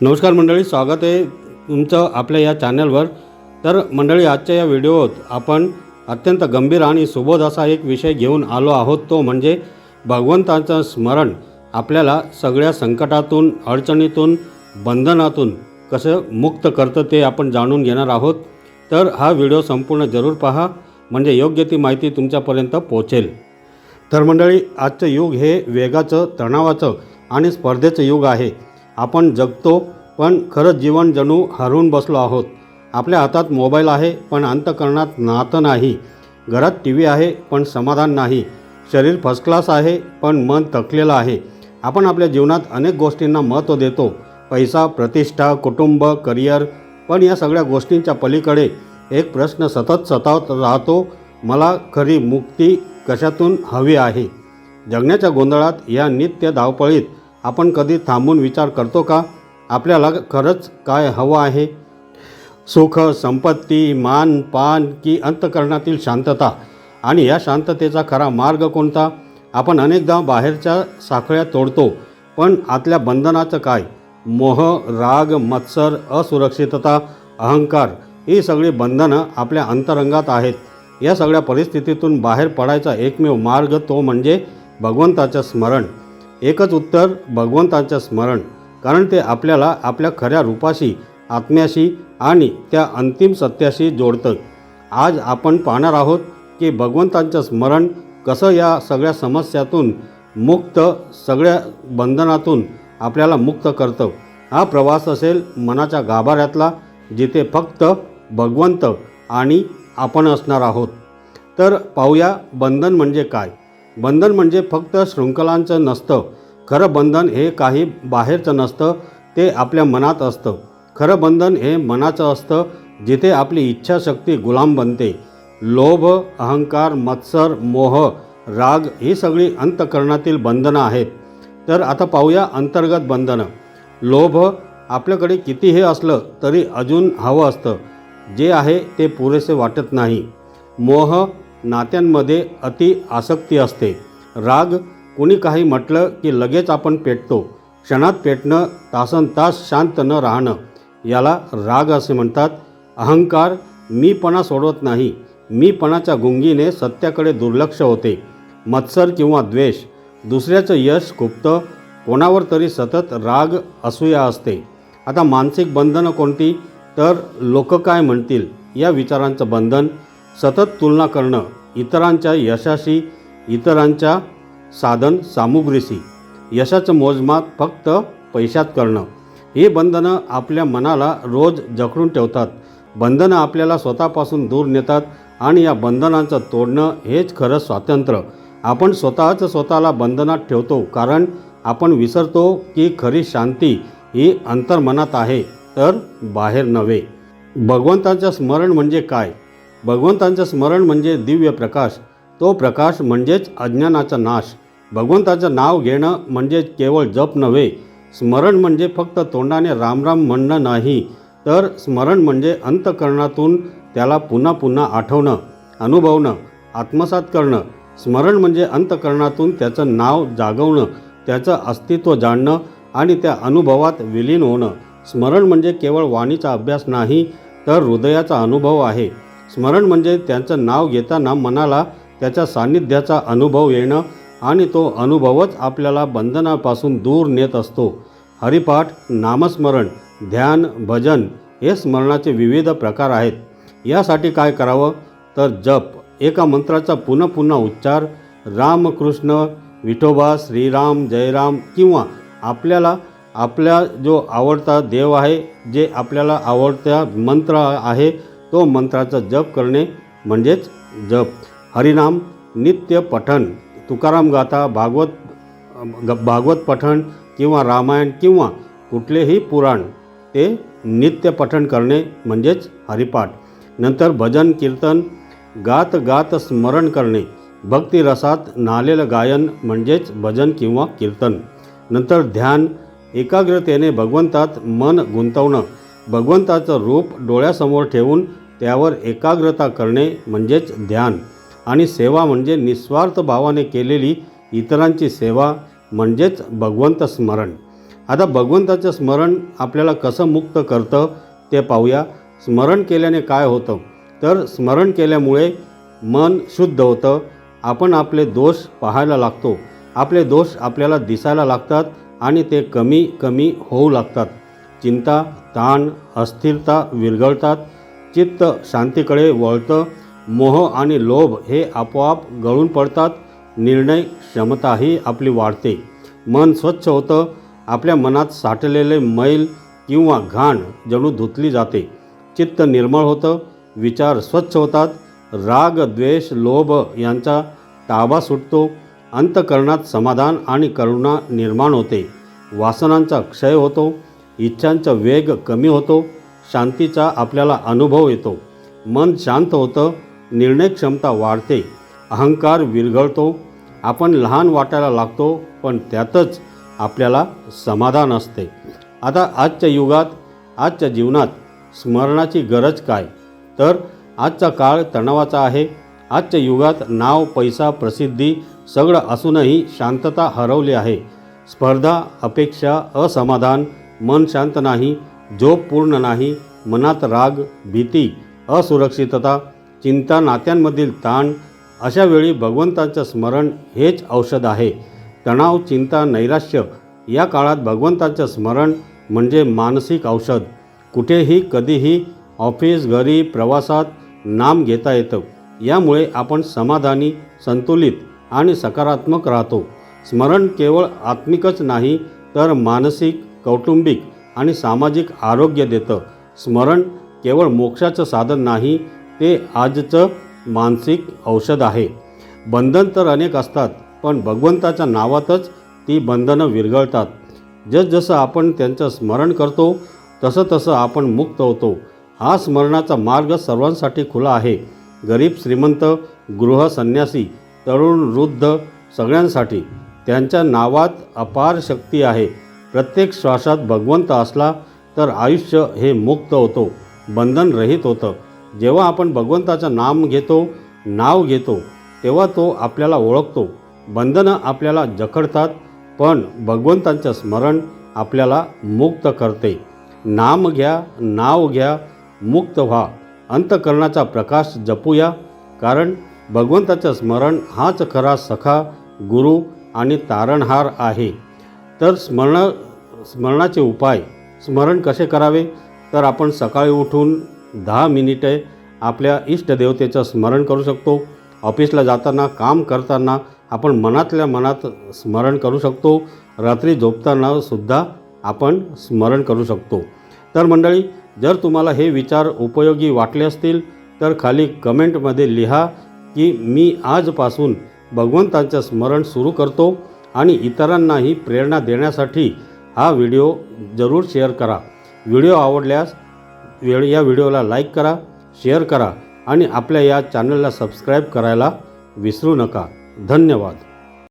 नमस्कार मंडळी स्वागत आहे तुमचं आपल्या या चॅनलवर. तर मंडळी आजच्या या व्हिडिओत आपण अत्यंत गंभीर आणि सुबोध असा एक विषय घेऊन आलो आहोत. तो म्हणजे भगवंताचं स्मरण आपल्याला सगळ्या संकटातून अडचणीतून बंधनातून कसं मुक्त करतं ते आपण जाणून घेणार आहोत. तर हा व्हिडिओ संपूर्ण जरूर पहा म्हणजे योग्य ती माहिती तुमच्यापर्यंत पोहोचेल. तर मंडळी आजचं युग हे वेगाचं तणावाचं आणि स्पर्धेचं युग आहे. आपण जगतो पण खरंच जीवन जणू हरवून बसलो आहोत. आपल्या हातात मोबाईल आहे पण अंतकरणात नातं नाही. घरात टी व्ही आहे पण समाधान नाही. शरीर फर्स्ट क्लास आहे पण मन थकलेलं आहे. आपण आपल्या जीवनात अनेक गोष्टींना महत्त्व देतो. पैसा प्रतिष्ठा कुटुंब करिअर पण या सगळ्या गोष्टींच्या पलीकडे एक प्रश्न सतत सतावत राहतो. मला खरी मुक्ती कशातून हवी आहे? जगण्याच्या गोंधळात या नित्य धावपळीत आपण कधी थांबून विचार करतो का? आपल्याला खरंच काय हवं आहे? सुख संपत्ती मान पान की अंतकरणातील शांतता. आणि या शांततेचा खरा मार्ग कोणता? आपण अनेकदा बाहेरच्या साखळ्या तोडतो पण आतल्या बंधनाचं काय? मोह राग मत्सर असुरक्षितता अहंकार ही सगळी बंधनं आपल्या अंतरंगात आहेत. या सगळ्या परिस्थितीतून बाहेर पडायचा एकमेव मार्ग तो म्हणजे भगवंताचं स्मरण. एकच उत्तर भगवंतांचं स्मरण. कारण ते आपल्याला आपल्या खऱ्या रूपाशी आत्म्याशी आणि त्या अंतिम सत्याशी जोडतं. आज आपण पाहणार आहोत की भगवंतांचं स्मरण कसं या सगळ्या समस्यातून मुक्त सगळ्या बंधनातून आपल्याला मुक्त करतं. हा प्रवास असेल मनाच्या गाभाऱ्यातला जिथे फक्त भगवंत आणि आपण असणार आहोत. तर पाहूया बंधन म्हणजे काय? बंधन म्हणजे फक्त शृंखलांचं नसतं. खरं बंधन हे काही बाहेरचं नसतं ते आपल्या मनात असतं. खरं बंधन हे मनाचं असतं जिथे आपली इच्छाशक्ती गुलाम बनते. लोभ अहंकार मत्सर मोह राग ही सगळी अंतकरणातील बंधनं आहेत. तर आता पाहूया अंतर्गत बंधनं. लोभ आपल्याकडे किती हे असलं तरी अजून हवं असतं. जे आहे ते पुरेसे वाटत नाही. मोह नात्यांमध्ये अति आसक्ती असते. राग कुणी काही म्हटलं की लगेच आपण पेटतो. क्षणात पेटणं तासन तास शांत न राहणं याला राग असे म्हणतात. अहंकार मीपणा सोडवत नाही. मीपणाच्या गुंगीने सत्याकडे दुर्लक्ष होते. मत्सर किंवा द्वेष दुसऱ्याचं यश खुपतं कोणावर तरी सतत राग असूया असते. आता मानसिक बंधनं कोणती? तर लोक काय म्हणतील? या विचारांचं बंधन सतत तुलना करणं इतरांच्या यशाशी इतरांच्या साधन सामुग्रीशी यशाचं मोजमाप फक्त पैशात करणं. हे बंधनं आपल्या मनाला रोज जखडून ठेवतात. बंधनं आपल्याला स्वतःपासून दूर नेतात आणि या बंधनांचं तोडणं हेच खरं स्वातंत्र्य. आपण स्वतःच स्वतःला बंधनात ठेवतो कारण आपण विसरतो की खरी शांती ही अंतर्मनात आहे तर बाहेर नव्हे. भगवंताचं स्मरण म्हणजे काय? भगवंतांचं स्मरण म्हणजे दिव्य प्रकाश. तो प्रकाश म्हणजेच अज्ञानाचा नाश. भगवंताचं नाव घेणं म्हणजे केवळ जप नव्हे स्मरण म्हणजे फक्त तोंडाने रामराम म्हणणं नाही तर स्मरण म्हणजे अंतकरणातून त्याला पुन्हा पुन्हा आठवणं अनुभवणं आत्मसात करणं. स्मरण म्हणजे अंतकरणातून त्याचं नाव जागवणं त्याचं अस्तित्व जाणणं आणि त्या अनुभवात विलीन होणं. स्मरण म्हणजे केवळ वाणीचा अभ्यास नाही तर हृदयाचा अनुभव आहे. स्मरण म्हणजे त्यांचं नाव घेताना मनाला त्याच्या सान्निध्याचा अनुभव येणं आणि तो अनुभवच आपल्याला बंधनापासून दूर नेत असतो. हरिपाठ नामस्मरण ध्यान भजन हे स्मरणाचे विविध प्रकार आहेत. यासाठी काय करावं? तर जप एका मंत्राचा पुन्हा पुन्हा उच्चार रामकृष्ण विठोबा श्रीराम जयराम किंवा आपल्याला आपल्या जो आवडता देव आहे जे आपल्याला आवडता मंत्र आहे तो मंत्राचा जप करणे म्हणजेच जप. हरिनाम नित्य पठण. तुकाराम गाथा भागवत भागवत पठण किंवा रामायण किंवा कुठलेही पुराण ते नित्य पठण करणे म्हणजेच हरिपाठ. नंतर भजन कीर्तन गात गात स्मरण करणे. भक्तिरसात नालेलं गायन म्हणजेच भजन किंवा कीर्तन. नंतर ध्यान एकाग्रतेने भगवंतात मन गुंतवणं. भगवंताचं रूप डोळ्यासमोर ठेवून त्यावर एकाग्रता करणे म्हणजेच ध्यान आणि सेवा म्हणजे निस्वार्थ भावाने केलेली इतरांची सेवा म्हणजेच भगवंत स्मरण. आता भगवंताचं स्मरण आपल्याला कसं मुक्त करतं ते पाहूया. स्मरण केल्याने काय होतं? तर स्मरण केल्यामुळे मन शुद्ध होतं. आपण आपले दोष पाहायला लागतो. आपले दोष आपल्याला दिसायला लागतात आणि ते कमी कमी होऊ लागतात. चिंता ताण अस्थिरता विरघळतात. चित्त शांतीकडे वळतं. मोह आणि लोभ हे आपोआप गळून पडतात. निर्णय क्षमताही आपली वाढते. मन स्वच्छ होतं. आपल्या मनात साठलेले मैल किंवा घाण जणू धुतली जाते. चित्त निर्मळ होतं. विचार स्वच्छ होतात. राग द्वेष लोभ यांचा ताबा सुटतो. अंतकरणात समाधान आणि करुणा निर्माण होते. वासनांचा क्षय होतो. इच्छांचा वेग कमी होतो शांतीचा आपल्याला अनुभव येतो. मन शांत होतं निर्णय क्षमता वाढते अहंकार विरघळतो. आपण लहान वाटायला लागतो पण त्यातच आपल्याला समाधान असते. आता आजच्या युगात आजच्या जीवनात स्मरणाची गरज काय? तर आजचा काळ तणावाचा आहे. आजच्या युगात नाव पैसा प्रसिद्धी सगळं असूनही शांतता हरवली आहे. स्पर्धा अपेक्षा असमाधान मन शांत नाही झोप पूर्ण नाही मनात राग भीती असुरक्षितता चिंता नात्यांमधील ताण अशा वेळी भगवंताचं स्मरण हेच औषध आहे. तणाव चिंता नैराश्य या काळात भगवंताचं स्मरण म्हणजे मानसिक औषध. कुठेही कधीही ऑफिस घरी प्रवासात नाम घेता येतं. यामुळे आपण समाधानी संतुलित आणि सकारात्मक राहतो. स्मरण केवळ आत्मिकच नाही तर मानसिक कौटुंबिक आणि सामाजिक आरोग्य देतं. स्मरण केवळ मोक्षाचं साधन नाही ते आजचं मानसिक औषध आहे. बंधन तर अनेक असतात पण भगवंताच्या नावातच ती बंधनं विरघळतात. जसजसं आपण त्यांचं स्मरण करतो तसं तसं आपण मुक्त होतो. हा स्मरणाचा मार्ग सर्वांसाठी खुला आहे. गरीब श्रीमंत गृह संन्यासी तरुण वृद्ध सगळ्यांसाठी त्यांच्या नावात अपार शक्ती आहे. प्रत्येक श्वासात भगवंत असला तर आयुष्य हे मुक्त होतो बंधन रहित होतं. जेव्हा आपण भगवंताचं नाम घेतो नाव घेतो तेव्हा तो आपल्याला ओळखतो. बंधनं आपल्याला जखडतात पण भगवंतांचं स्मरण आपल्याला मुक्त करते. नाम घ्या नाव घ्या मुक्त व्हा. अंतकरणाचा प्रकाश जपूया कारण भगवंताचं स्मरण हाच खरा सखा गुरु आणि तारणहार आहे. तर स्मरण स्मरणाचे उपाय स्मरण कसे करावे? तर आपण सकाळी उठून दहा मिनिटे आपल्या इष्टदेवतेचं स्मरण करू शकतो. ऑफिसला जाताना काम करताना आपण मनातल्या मनात स्मरण करू शकतो. रात्री झोपताना सुद्धा आपण स्मरण करू शकतो. तर मंडळी जर तुम्हाला हे विचार उपयोगी वाटले असतील तर खाली कमेंटमध्ये लिहा की मी आजपासून भगवंताचं स्मरण सुरू करतो. आणि इतरांनाही प्रेरणा देण्यासाठी हा व्हिडिओ जरूर शेअर करा. व्हिडिओ आवडल्यास वेळ या व्हिडिओला लाईक करा शेअर करा आणि आपल्या या चॅनलला सबस्क्राईब करायला विसरू नका. धन्यवाद.